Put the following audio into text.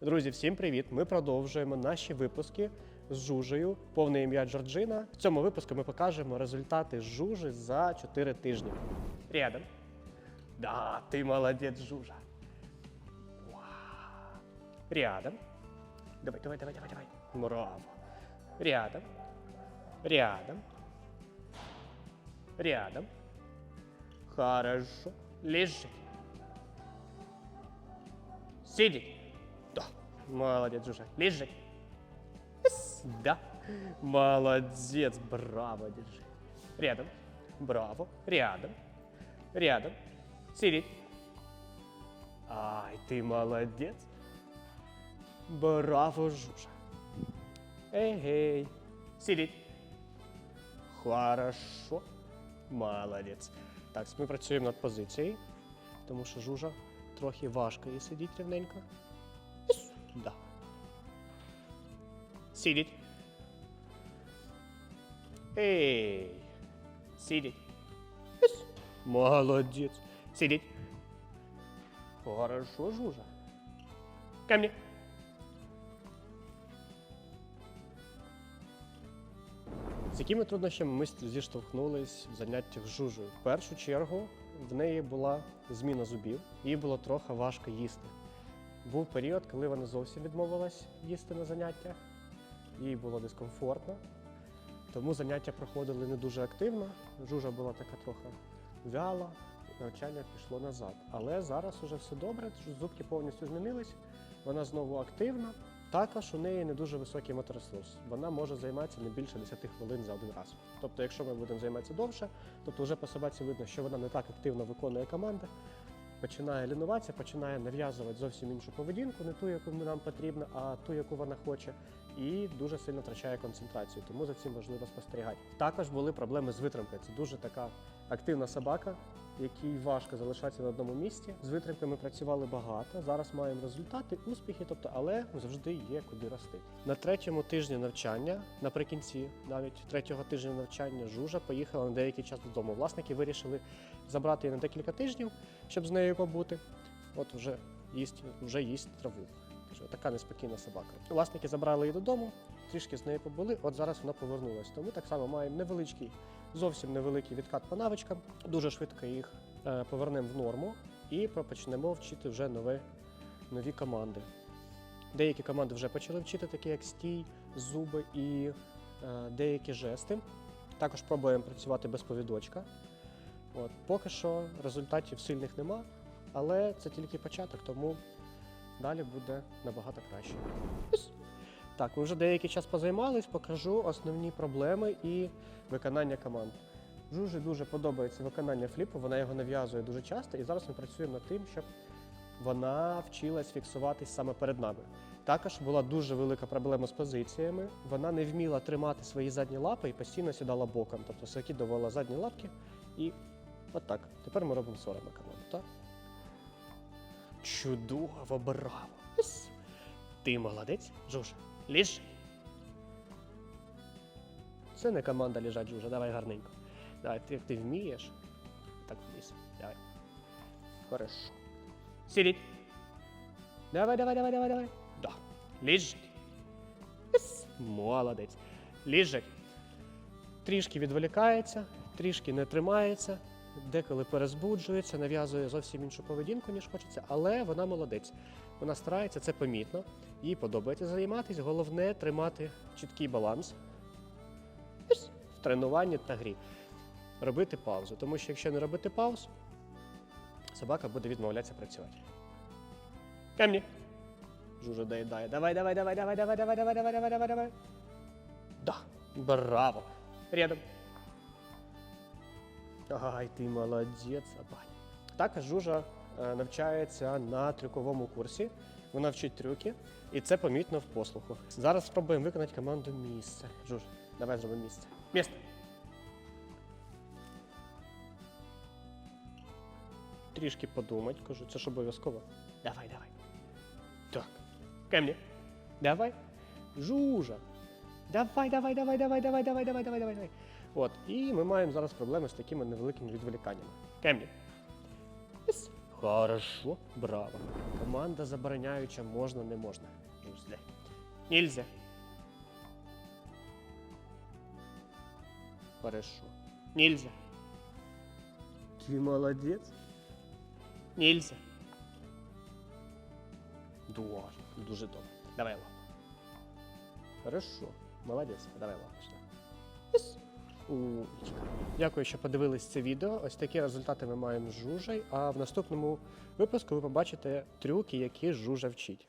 Друзі, всім привіт! Ми продовжуємо наші випуски з жужею, повне ім'я Джорджина. В цьому випуску ми покажемо результати жужи за 4 тижні. Рядом. Да, ти молодець, жужа. Рядом. Давай, давай, давай, давай, давай. Браво. Рядом. Рядом. Рядом. Хорошо. Лежи. Сидеть. Да. Молодец, Жужа. Лежи. Ис. Да. Молодец. Браво, держи. Рядом. Браво. Рядом. Рядом. Сидеть. Ай, ты молодец. Браво, Жужа. Эй-эй. Сидеть. Хорошо. Молодець. Так, ми працюємо над позицією, тому що жужа трохи важко їй сидіть рівненько. Да. Сидіть. Ей. Сидіть. Іс. Молодець. Сидіть. Хорошо, жужа. Ко мне. З якими труднощами ми зіштовхнулись в заняттях з жужею? В першу чергу в неї була зміна зубів, їй було трохи важко їсти. Був період, коли вона зовсім відмовилась їсти на заняттях, їй було дискомфортно, тому заняття проходили не дуже активно. Жужа була така трохи вяла, навчання пішло назад. Але зараз уже все добре, зубки повністю змінились, вона знову активна. Також у неї не дуже високий моторесурс. Вона може займатися не більше 10 хвилин за один раз. Тобто, якщо ми будемо займатися довше, тобто вже по собаці видно, що вона не так активно виконує команди, починає лінуватися, починає нав'язувати зовсім іншу поведінку, не ту, яку нам потрібно, а ту, яку вона хоче, і дуже сильно втрачає концентрацію. Тому за цим важливо спостерігати. Також були проблеми з витримкою. Це дуже така активна собака, якій важко залишатися на одному місці. З витримками працювали багато. Зараз маємо результати, успіхи, тобто, але завжди є куди рости. На третьому тижні навчання, наприкінці, навіть третього тижня навчання, жужа поїхала на деякий час додому. Власники вирішили забрати її на декілька тижнів, щоб з нею побути. От вже їсть, вже їсть траву. Каже, така неспокійна собака. Власники забрали її додому, трішки з нею побули. От зараз вона повернулась. Тому так само маємо невеличкий, зовсім невеликий відкат по навичкам. Дуже швидко їх е, повернемо в норму і почнемо вчити вже нові, нові команди. Деякі команди вже почали вчити, такі як стій, зуби і е, деякі жести. Також пробуємо працювати без повідочка. От, поки що результатів сильних нема, але це тільки початок, тому далі буде набагато краще. Так, ми вже деякий час позаймались, покажу основні проблеми і виконання команд. Жужі дуже подобається виконання фліпу, вона його нав'язує дуже часто, і зараз ми працюємо над тим, щоб вона вчилась фіксуватись саме перед нами. Також була дуже велика проблема з позиціями. Вона не вміла тримати свої задні лапи і постійно сідала боком, тобто закидувала задні лапки і отак. Тепер ми робимо 40 на команду, так? Чудово, браво! Ти молодець, Жуж. Ліж. Це не команда лежать, Жужа, давай гарненько. Давай, як ти вмієш. Так вниз. Давай. Хорошо. Сидіть. Давай, давай, давай, давай, давай. Да. Лежить. Молодець. Лежить. Трішки відволікається, трішки не тримається, деколи перезбуджується, нав'язує зовсім іншу поведінку, ніж хочеться, але вона молодець. Вона старається, це помітно. Їй подобається займатися. Головне тримати чіткий баланс в тренуванні та грі. Робити паузу. Тому що якщо не робити пауз, собака буде відмовлятися працювати. Камні. Жужа доїдає. Давай, давай, давай, давай, давай, давай, давай, давай, давай, давай, давай. Да. Браво. Рядом. Ай, ти молодець, собака. Також Жужа е, навчається на трюковому курсі. Вона вчить трюки, і це помітно в послуху. Зараз спробуємо виконати команду місце. Жуж, давай зробимо місце. Місце. Трішки подумати, кажу, це ж обов'язково. Давай, давай. Так. Ко мне. Давай. Жужа. Давай, давай, давай, давай, давай, давай, давай, давай, давай, давай. От, і ми маємо зараз проблеми з такими невеликими відволіканнями. Ес. Хорошо, браво. Команда забороняюча можна, не можна. Нельзя. Хорошо. Нельзя. Ты молодец. Нельзя. Дуже, дуже добре. Давай лапу. Хорошо. Молодець. Давай лапочка. Умничка. Дякую, що подивились це відео. Ось такі результати ми маємо з жужей. А в наступному випуску ви побачите трюки, які жужа вчить.